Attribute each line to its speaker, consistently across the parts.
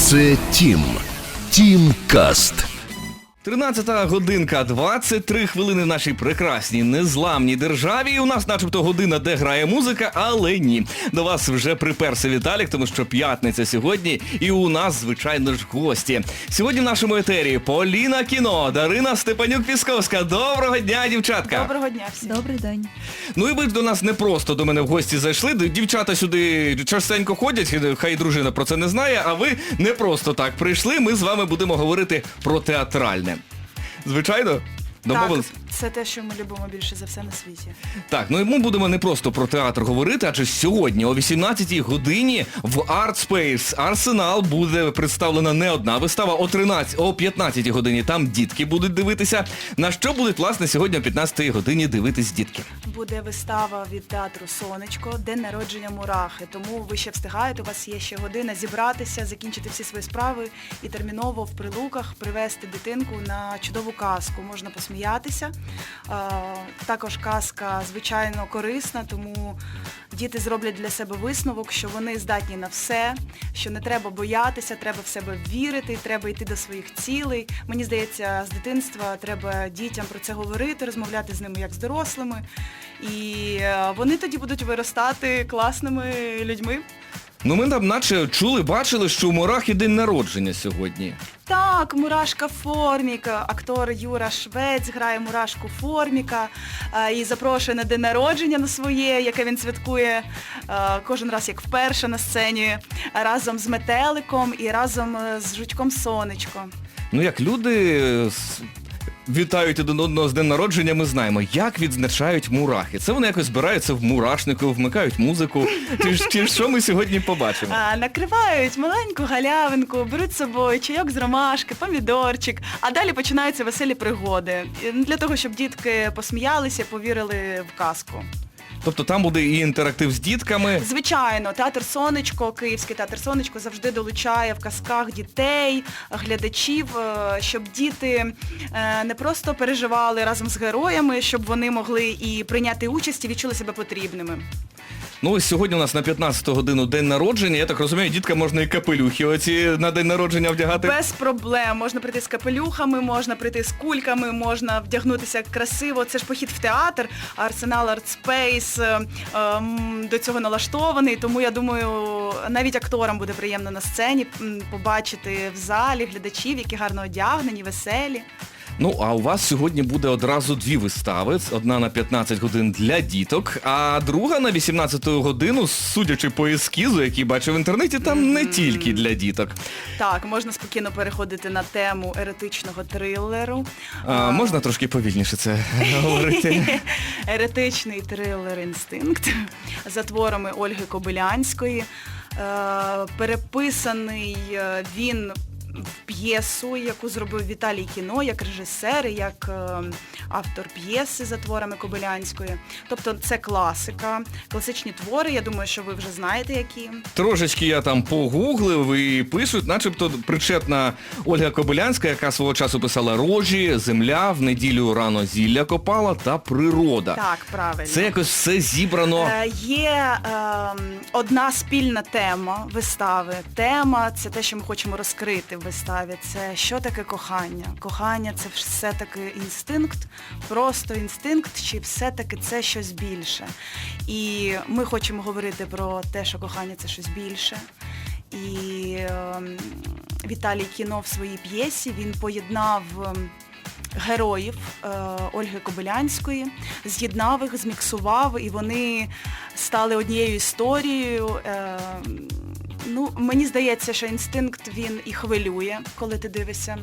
Speaker 1: Це Тім. Тім Каст.
Speaker 2: 13 годинка, 23 хвилини в нашій прекрасній незламній державі. І у нас, начебто, година, де грає музика, але ні. До вас вже приперся Віталік, тому що п'ятниця сьогодні, і у нас, звичайно ж, гості. Сьогодні в нашому етері Поліна Кіно, Дарина Степанюк-Пісковська. Доброго дня, дівчатка!
Speaker 3: Доброго дня всім.
Speaker 4: Добрий день.
Speaker 2: Ну і ви ж до нас не просто до мене в гості зайшли. Дівчата сюди частенько ходять, хай дружина про це не знає, а ви не просто так прийшли. Ми з вами будемо говорити про театральне. Звичайно? Домовились?
Speaker 3: Це те, що ми любимо більше за все на світі.
Speaker 2: Так, ну і ми будемо не просто про театр говорити, адже сьогодні о 18-й годині в Art Space Арсенал буде представлена не одна вистава, о 13, о 15-й годині там дітки будуть дивитися. На що будуть, власне, сьогодні о 15-й годині дивитись дітки?
Speaker 3: Буде вистава від театру Сонечко, день народження Мурахи. Тому ви ще встигаєте, у вас є ще година зібратися, закінчити всі свої справи і терміново в прилуках привезти дитинку на чудову казку. Можна посміятися. А, Також казка, звичайно, корисна, тому діти зроблять для себе висновок, що вони здатні на все, що не треба боятися, треба в себе вірити, треба йти до своїх цілей. Мені здається, з дитинства треба дітям про це говорити, розмовляти з ними як з дорослими. І е, вони тоді будуть виростати класними людьми.
Speaker 2: Ну ми там наче чули, бачили, що у Мурахи день народження сьогодні.
Speaker 3: Так, Мурашка Форміка, актор Юра Швець грає Мурашку Форміка е, і запрошує на день народження на своє, яке він святкує е, кожен раз як вперше на сцені, разом з Метеликом і разом е, з Жучком Сонечко.
Speaker 2: Ну як люди е, вітають один одного з днем народження, ми знаємо, як відзначають мурахи. Це вони якось збираються в мурашнику, вмикають музику. Чи, чи що ми сьогодні побачимо?
Speaker 3: А, накривають маленьку галявинку, беруть з собою чайок з ромашки, помідорчик, а далі починаються веселі пригоди. Для того, щоб дітки посміялися, повірили в казку.
Speaker 2: Тобто там буде і інтерактив з дітками.
Speaker 3: Звичайно, театр Сонечко, Київський театр Сонечко завжди долучає в казках дітей, глядачів, е, щоб діти е, не просто переживали разом з героями, щоб вони могли і прийняти участь і відчули себе потрібними.
Speaker 2: Ну ось сьогодні у нас на 15 годину день народження. Я так розумію, дітка можна і капелюхи оці на день народження вдягати.
Speaker 3: Без проблем. Можна прийти з капелюхами, можна прийти з кульками, можна вдягнутися красиво. Це ж похід в театр, Арсенал Артспейс е, ем, до цього налаштований. Тому я думаю, навіть акторам буде приємно на сцені побачити в залі глядачів, які гарно одягнені, веселі.
Speaker 2: Ну, а у вас сьогодні буде одразу дві вистави. Одна на 15 годин для діток, а друга на 18 годину, судячи по ескізу, який бачив в інтернеті, там не тільки для діток.
Speaker 3: Так, можна спокійно переходити на тему еретичного трилеру.
Speaker 2: А, можна трошки повільніше це говорити?
Speaker 3: Еретичний трилер Інстинкт за творами Ольги Кобилянської. Е, переписаний е, він п'єсу, яку зробив Віталій Кіно, як режисер, і як е, автор п'єси за творами Кобилянської. Тобто це класика, класичні твори, я думаю, що ви вже знаєте, які.
Speaker 2: Трошечки я там погуглив і пишуть, начебто причетна Ольга Кобилянська, яка свого часу писала рожі, земля, в неділю рано зілля копала та природа.
Speaker 3: Так, правильно.
Speaker 2: Це якось все зібрано.
Speaker 3: Е, Є ем, одна спільна тема вистави. Тема це те, що ми хочемо розкрити виставі. Це що таке кохання? Кохання це все-таки інстинкт, просто інстинкт, чи все-таки це щось більше. І ми хочемо говорити про те, що кохання це щось більше. І ем, Віталій Кіно в своїй п'єсі він поєднав. ем, героїв е, Ольги Кобилянської, з'єднав їх, зміксував, і вони стали однією історією. Ну, мені здається, що інстинкт він і хвилює, коли ти дивишся.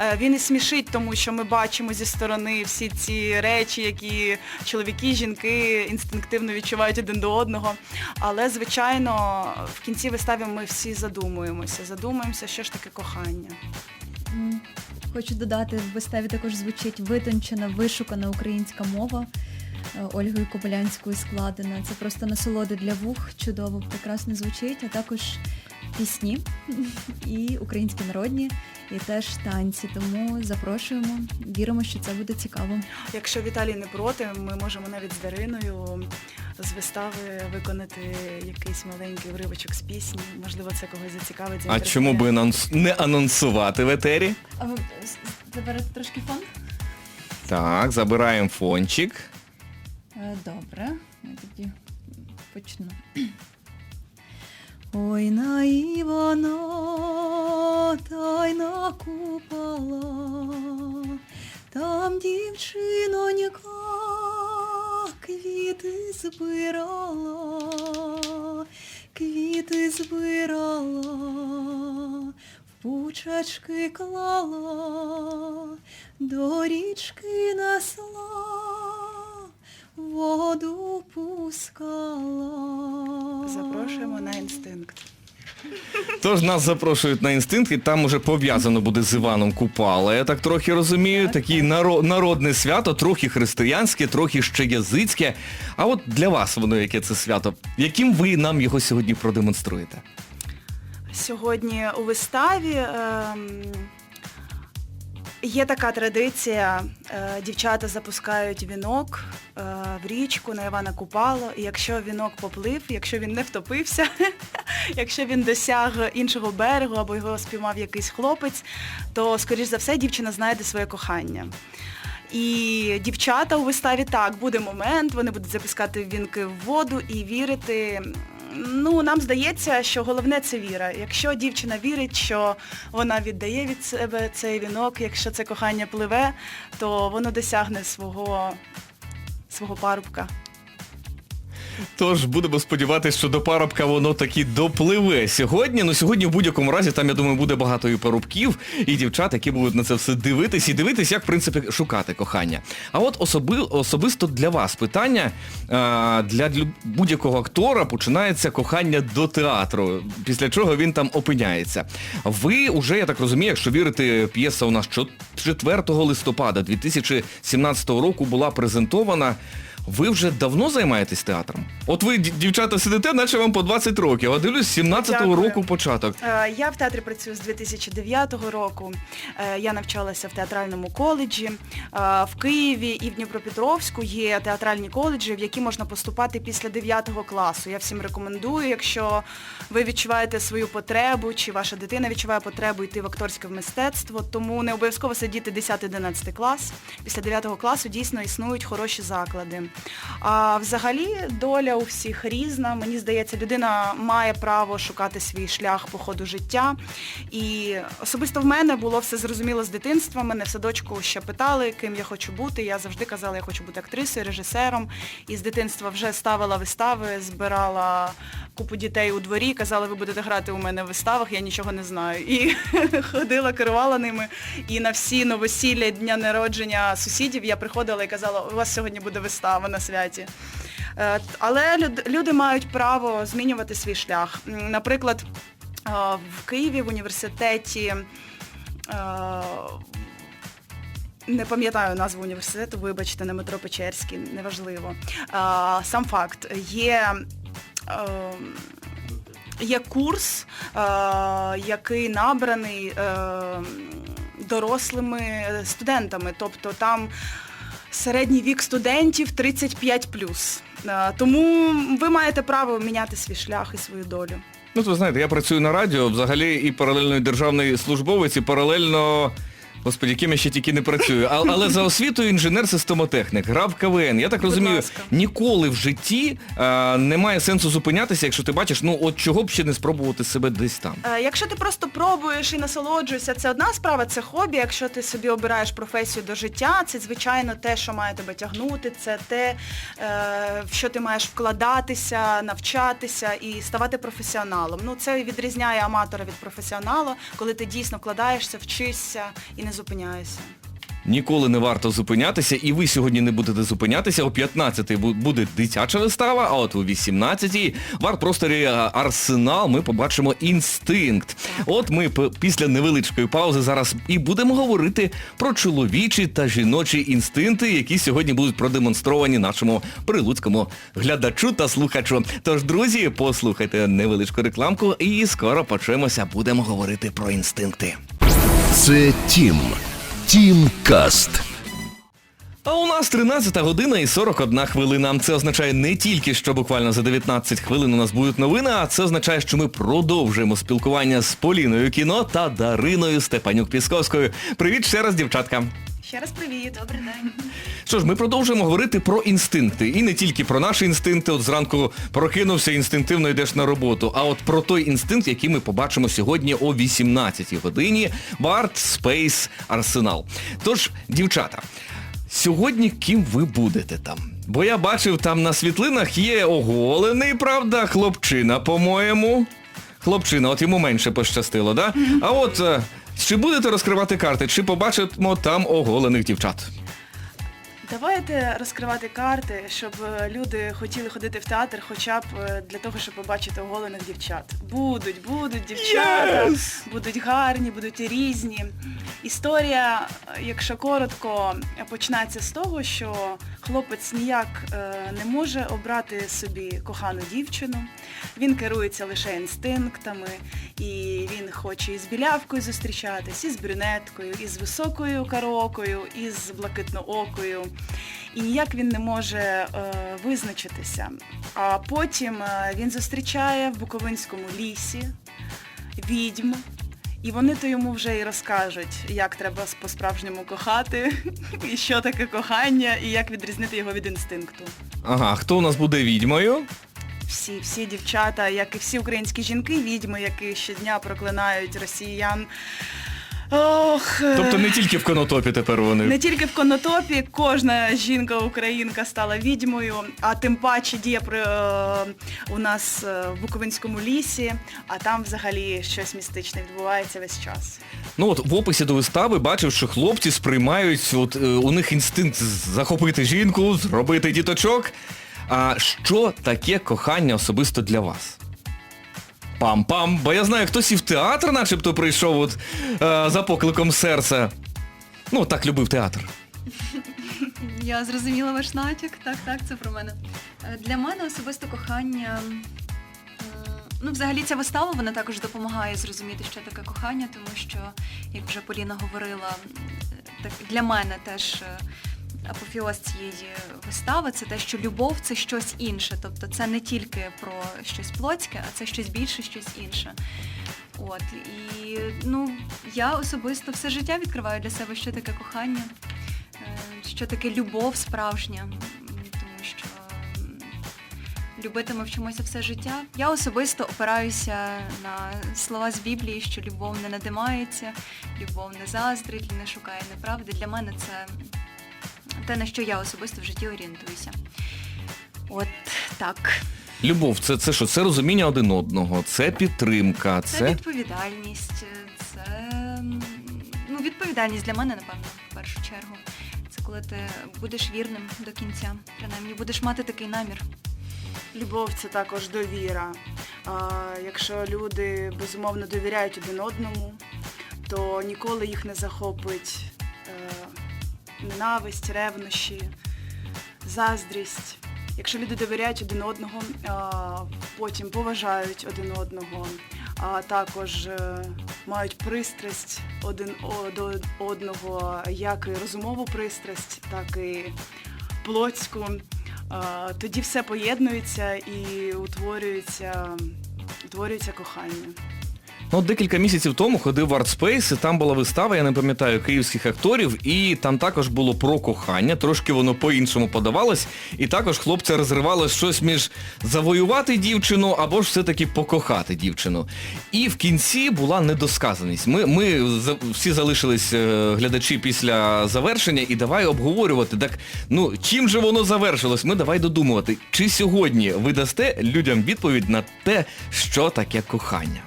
Speaker 3: Е, він і смішить, тому що ми бачимо зі сторони всі ці речі, які чоловіки, жінки інстинктивно відчувають один до одного. Але, звичайно, в кінці вистави ми всі задумуємося. Задумуємося, що ж таке кохання.
Speaker 4: Хочу додати, в виставі також звучить витончена, вишукана українська мова. Е, Ольгою Кобилянською складена. Це просто насолода для вух, чудово, прекрасно звучить, а також пісні і українські народні, і теж танці. Тому запрошуємо, віримо, що це буде цікаво.
Speaker 3: Якщо Віталій не проти, ми можемо навіть з Дариною з вистави виконати якийсь маленький уривочок з пісні. Можливо, це когось зацікавить.
Speaker 2: А чому би анонс- не анонсувати в етері?
Speaker 4: А ви заберете трошки фон?
Speaker 2: Так, забираємо фончик.
Speaker 4: Е, Добре, я тоді почну. Ой на Івана, та й на купола, там дівчинонька квіти збирала, квіти збирала, в пучачки клала, до річки несла, воду пускала.
Speaker 3: Запрошуємо на інстинкт.
Speaker 2: Тож нас запрошують на інстинкт, і там уже пов'язано буде з Іваном Купала. Я так трохи розумію, такий наро- народне свято, трохи християнське, трохи ще язицьке. А от для вас воно яке це свято? Яким ви нам його сьогодні продемонструєте?
Speaker 3: Сьогодні у виставі ем, є така традиція, е, дівчата запускають вінок е, в річку на Івана Купало, і якщо вінок поплив, якщо він не втопився, якщо він досяг іншого берегу або його спіймав якийсь хлопець, то, скоріш за все, дівчина знайде своє кохання. І дівчата у виставі так, буде момент, вони будуть запускати вінки в воду і вірити. Ну, нам здається, що головне це віра. Якщо дівчина вірить, що вона віддає від себе цей вінок, якщо це кохання пливе, то воно досягне свого, свого парубка.
Speaker 2: Тож будемо сподіватися, що до парубка воно таки допливе сьогодні. Ну сьогодні в будь-якому разі там, я думаю, буде багато і парубків, і дівчат, які будуть на це все дивитись і дивитись, як в принципі шукати кохання. А от особи, особисто для вас питання для, будь-якого актора починається кохання до театру, після чого він там опиняється. Ви вже, я так розумію, якщо вірити, п'єса у нас 4 листопада 2017 року була презентована. Ви вже давно займаєтесь театром? От ви, ді- дівчата, сидите, наче вам по 20 років, а дивлюсь, 17-го
Speaker 3: Дякую.
Speaker 2: року початок.
Speaker 3: Е, Я в театрі працюю з 2009 року. Е, Я навчалася в театральному коледжі. Е, В Києві і в Дніпропетровську є театральні коледжі, в які можна поступати після 9 класу. Я всім рекомендую, якщо ви відчуваєте свою потребу, чи ваша дитина відчуває потребу йти в акторське мистецтво, тому не обов'язково сидіти 10-11 клас. Після 9 класу дійсно існують хороші заклади. А взагалі доля у всіх різна. Мені здається, людина має право шукати свій шлях по ходу життя. І особисто в мене було все зрозуміло з дитинства. Мене в садочку ще питали, ким я хочу бути. Я завжди казала, я хочу бути актрисою, режисером. І з дитинства вже ставила вистави, збирала купу дітей у дворі, казала, ви будете грати у мене в виставах, я нічого не знаю. І ходила, керувала ними. І на всі новосілля, дня народження сусідів я приходила і казала, у вас сьогодні буде вистава на святі. Е, Але люди мають право змінювати свій шлях. Наприклад, е, в Києві в університеті е, не пам'ятаю назву університету, вибачте, на метро Печерський, неважливо. Сам факт, є, є курс, який набраний дорослими студентами. Тобто там середній вік студентів 35+. Е, Тому ви маєте право міняти свій шлях і свою долю.
Speaker 2: Ну, то ви знаєте, я працюю на радіо, взагалі і паралельно і державний службовець, і паралельно. Господи, яким я ще тільки не працюю. А, але за освітою інженер-системотехник, грав КВН. Я так розумію,
Speaker 3: ласка.
Speaker 2: ніколи в житті е, немає сенсу зупинятися, якщо ти бачиш, ну от чого б ще не спробувати себе десь там.
Speaker 3: Е, Якщо ти просто пробуєш і насолоджуєшся, це одна справа, це хобі. Якщо ти собі обираєш професію до життя, це звичайно те, що має тебе тягнути, це те, е, в що ти маєш вкладатися, навчатися і ставати професіоналом. Ну це відрізняє аматора від професіонала, коли ти дійсно вкладаєшся, вчишся і не зупиняєшся.
Speaker 2: Ніколи не варто зупинятися, і ви сьогодні не будете зупинятися. О 15-й буде дитяча вистава, а от о 18-й в арт-просторі Арсенал ми побачимо інстинкт. От ми після невеличкої паузи зараз і будемо говорити про чоловічі та жіночі інстинкти, які сьогодні будуть продемонстровані нашому прилуцькому глядачу та слухачу. Тож, друзі, послухайте невеличку рекламку і скоро почуємося. Будемо говорити про інстинкти.
Speaker 1: Це Тім. Тім Каст.
Speaker 2: А у нас 13 година і 41 хвилина. Це означає не тільки, що буквально за 19 хвилин у нас будуть новини, а це означає, що ми продовжуємо спілкування з Поліною кіно та Дариною Степанюк-Пісковською. Привіт ще раз, дівчатка.
Speaker 3: Ще раз привіт. Добрий день.
Speaker 2: Що ж, ми продовжуємо говорити про інстинкти. І не тільки про наші інстинкти. От зранку прокинувся, інстинктивно йдеш на роботу. А от про той інстинкт, який ми побачимо сьогодні о 18 годині в Art Space Arsenal. Тож, дівчата, сьогодні ким ви будете там? Бо я бачив там на світлинах є оголений, правда, хлопчина, по-моєму. Хлопчина, от йому менше пощастило, да? А от е, чи будете розкривати карти, чи побачимо там оголених дівчат?
Speaker 3: Давайте розкривати карти, щоб люди хотіли ходити в театр, хоча б е, для того, щоб побачити оголених дівчат. Будуть, будуть дівчата,
Speaker 2: Yes!
Speaker 3: будуть гарні, будуть і різні. Історія, якщо коротко, починається з того, що хлопець ніяк е, не може обрати собі кохану дівчину. Він керується лише інстинктами, і він хоче із білявкою зустрічатись, і з брюнеткою, і з високою карокою, і з блакитноокою. І ніяк він не може е, визначитися. А потім е, він зустрічає в Буковинському лісі відьм. І вони то йому вже і розкажуть, як треба по-справжньому кохати, і що таке кохання, і як відрізнити його від інстинкту.
Speaker 2: Ага, хто у нас буде відьмою?
Speaker 3: Всі, всі дівчата, як і всі українські жінки, відьми, які щодня проклинають росіян. Ох, е,
Speaker 2: Тобто не тільки в конотопі тепер вони.
Speaker 3: не тільки в конотопі, кожна жінка-українка стала відьмою, а тим паче діє при, е, у нас е, в Буковинському лісі, а там взагалі щось містичне відбувається весь час.
Speaker 2: Ну от в описі до вистави бачив, що хлопці сприймають, от у них інстинкт захопити жінку, зробити діточок. А що таке кохання особисто для вас? Пам-пам, бо я знаю, хтось і в театр начебто прийшов от, е, за покликом серця. Ну, так любив театр.
Speaker 4: Я зрозуміла ваш натяк, так, так, це про мене. Е, Для мене особисто кохання. м, Ну, взагалі ця вистава вона також допомагає зрозуміти, що таке кохання, тому що, як вже Поліна говорила, так для мене теж е, апофіоз цієї вистави це те, що любов це щось інше. Тобто це не тільки про щось плотське, а це щось більше, щось інше. От і ну я особисто все життя відкриваю для себе, що таке кохання, е, що таке любов справжня, тому що любити ми вчимося все життя. Я особисто опираюся на слова з Біблії, що любов не надимається, любов не заздрить, не шукає неправди. Для мене це те, на що я особисто в житті орієнтуюся. От так.
Speaker 2: Любов, це, це що? Це розуміння один одного, це підтримка,
Speaker 4: Це,
Speaker 2: це.
Speaker 4: відповідальність, це ну, відповідальність для мене, напевно, в першу чергу. Це коли ти будеш вірним до кінця, принаймні будеш мати такий намір.
Speaker 3: Любов це також довіра. А, якщо люди безумовно довіряють один одному, то ніколи їх не захопить е, ненависть, ревнощі, заздрість. Якщо люди довіряють один одного, потім поважають один одного, а також е, мають пристрасть один до одного, як і розумову пристрасть, так і плотську, тоді все поєднується і утворюється, утворюється кохання.
Speaker 2: Ну, декілька місяців тому ходив в Артспейс, і там була вистава, я не пам'ятаю, київських акторів, і там також було про кохання, трошки воно по-іншому подавалось, і також хлопця розривало щось між завоювати дівчину або ж все-таки покохати дівчину. І в кінці була недосказаність. Ми, ми всі залишились е, глядачі після завершення, і давай обговорювати. Так, ну чим же воно завершилось? Ми давай додумувати, чи сьогодні ви дасте людям відповідь на те, що таке кохання.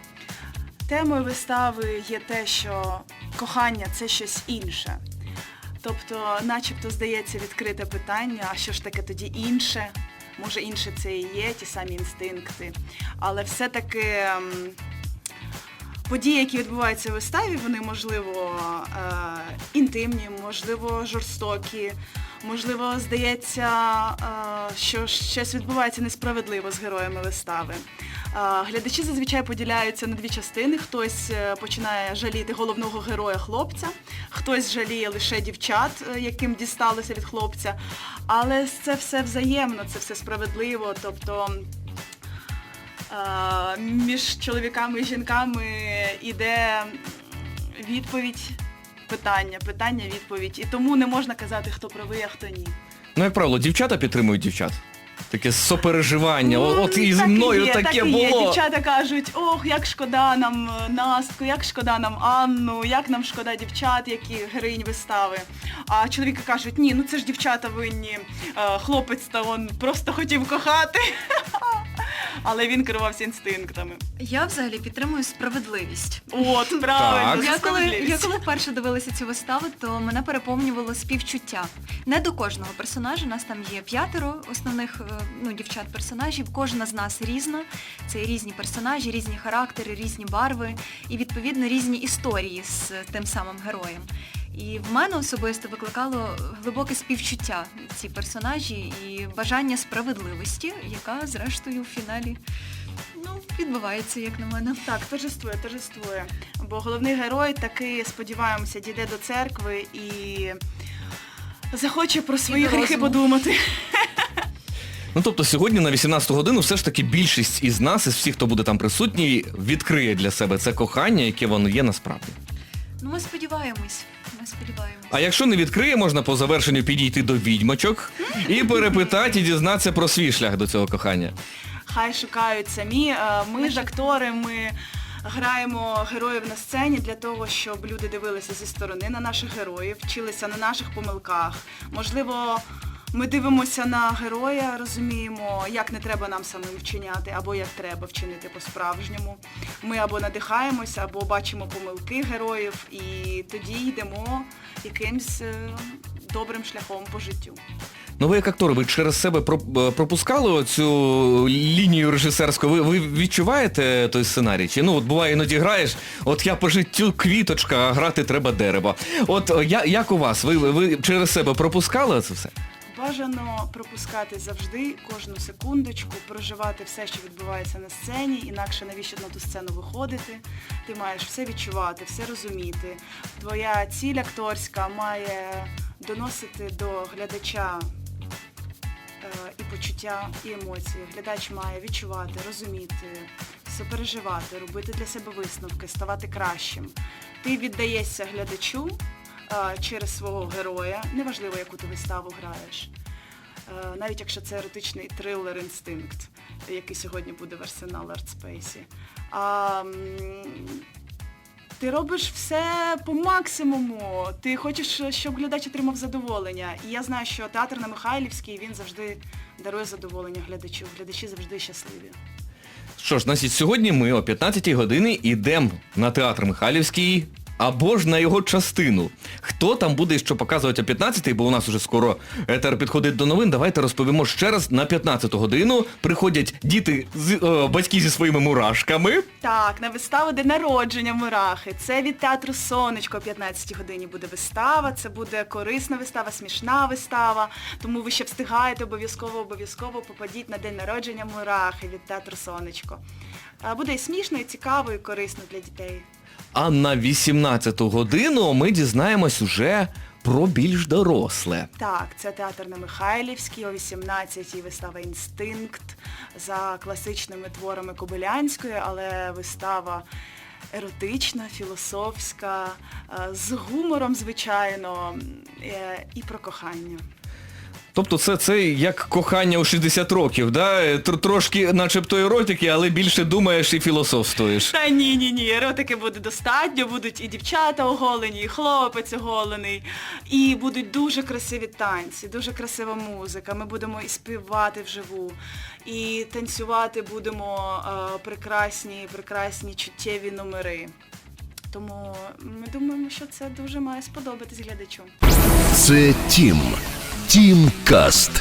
Speaker 3: Темою вистави є те, що кохання це щось інше. Тобто, начебто, здається відкрите питання, а що ж таке тоді інше? Може, інше це і є, ті самі інстинкти. Але все-таки ем, події, які відбуваються у виставі, вони, можливо, е, інтимні, можливо, жорстокі, можливо, здається, е, що щось відбувається несправедливо з героями вистави. Е, Глядачі зазвичай поділяються на дві частини. Хтось е, починає жаліти головного героя хлопця, хтось жаліє лише дівчат, яким дісталося від хлопця. Але це все взаємно, це все справедливо. Тобто між чоловіками і жінками іде відповідь, питання, питання, відповідь. І тому не можна казати, хто правий, а хто ні.
Speaker 2: Ну, як правило, дівчата підтримують дівчат. Таке сопереживання. О, От і зі
Speaker 3: так
Speaker 2: мною
Speaker 3: є,
Speaker 2: таке
Speaker 3: так і є.
Speaker 2: було.
Speaker 3: Дівчата кажуть, ох, як шкода нам е, Настку, як шкода нам Анну, як нам шкода дівчат, які героїнь вистави. А чоловіки кажуть, ні, ну це ж дівчата винні, е, хлопець та он просто хотів кохати. Але він керувався інстинктами.
Speaker 4: Я взагалі підтримую справедливість.
Speaker 3: От, правильно,
Speaker 2: Так.
Speaker 3: за
Speaker 4: Я коли, я коли вперше дивилася цю виставу, то мене переповнювало співчуття. Не до кожного персонажа, нас там є п'ятеро основних е, ну, дівчат-персонажів. Кожна з нас різна. Це різні персонажі, різні характери, різні барви і відповідно різні історії з тим самим героєм. І в мене особисто викликало глибоке співчуття ці персонажі і бажання справедливості, яка зрештою в фіналі ну, відбувається, як на мене.
Speaker 3: Так, торжествує, торжествує. Бо головний герой таки, сподіваємося, дійде до церкви і захоче про свої гріхи подумати.
Speaker 2: Ну тобто сьогодні на 18 годину все ж таки більшість із нас, із всіх, хто буде там присутній, відкриє для себе це кохання, яке воно є насправді.
Speaker 4: Ну, ми сподіваємось. Ми сподіваємось.
Speaker 2: А якщо не відкриє, можна по завершенню підійти до відьмачок і перепитати і дізнатися про свій шлях до цього кохання.
Speaker 3: Хай шукають самі. Е, Ми ж актори, ми граємо героїв на сцені для того, щоб люди дивилися зі сторони на наших героїв, вчилися на наших помилках. Можливо, ми дивимося на героя, розуміємо, як не треба нам самим вчиняти, або як треба вчинити по-справжньому. Ми або надихаємося, або бачимо помилки героїв, і тоді йдемо якимсь е, добрим шляхом по життю.
Speaker 2: Ну ви як актори, ви через себе е, пропускали оцю лінію режисерську? Ви, ви відчуваєте той сценарій? Чи ну от буває іноді граєш, от я по життю квіточка, а грати треба дерево. От е, я, як у вас? Ви, ви через себе пропускали це все?
Speaker 3: Бажано пропускати завжди кожну секундочку, проживати все, що відбувається на сцені, інакше навіщо на ту сцену виходити. Ти маєш все відчувати, все розуміти. Твоя ціль акторська має доносити до глядача е, і почуття, і емоції. Глядач має відчувати, розуміти, сопереживати, робити для себе висновки, ставати кращим. Ти віддаєшся глядачу через свого героя, неважливо, яку ти виставу граєш. Е, Навіть якщо це еротичний трилер інстинкт, який сьогодні буде в Арсенал Артспейсі. А, ти робиш все по максимуму. Ти хочеш, щоб глядач отримав задоволення. І я знаю, що театр на Михайлівській він завжди дарує задоволення глядачу. Глядачі завжди щасливі.
Speaker 2: Що ж, значить, сьогодні ми о 15-й годині йдемо на театр Михайлівський або ж на його частину. Хто там буде що показувати о 15-й, бо у нас уже скоро етер підходить до новин. Давайте розповімо ще раз на 15-ту годину. Приходять діти з е, батьки зі своїми мурашками.
Speaker 3: Так, на виставу День народження Мурахи. Це від театру Сонечко о 15-й годині буде вистава. Це буде корисна вистава, смішна вистава. Тому ви ще встигаєте обов'язково, обов'язково попадіть на день народження Мурахи від театру Сонечко. Буде і смішно, і цікаво, і корисно для дітей.
Speaker 2: А на 18-ту годину ми дізнаємось уже про більш доросле.
Speaker 3: Так, це театр на Михайлівській, о 18-й вистава Інстинкт за класичними творами Кобилянської, але вистава еротична, філософська, е, з гумором, звичайно, е, і про кохання.
Speaker 2: Тобто це, це як кохання у 60 років, да? Тр- Трошки начебто еротики, але більше думаєш і філософствуєш.
Speaker 3: Та ні, ні, ні, еротики буде достатньо, будуть і дівчата оголені, і хлопець оголений, і будуть дуже красиві танці, дуже красива музика. Ми будемо і співати вживу, і танцювати будемо е, прекрасні, прекрасні чуттєві номери. Тому ми думаємо, що це дуже має сподобатись глядачу.
Speaker 1: Це Тім. Тім Каст.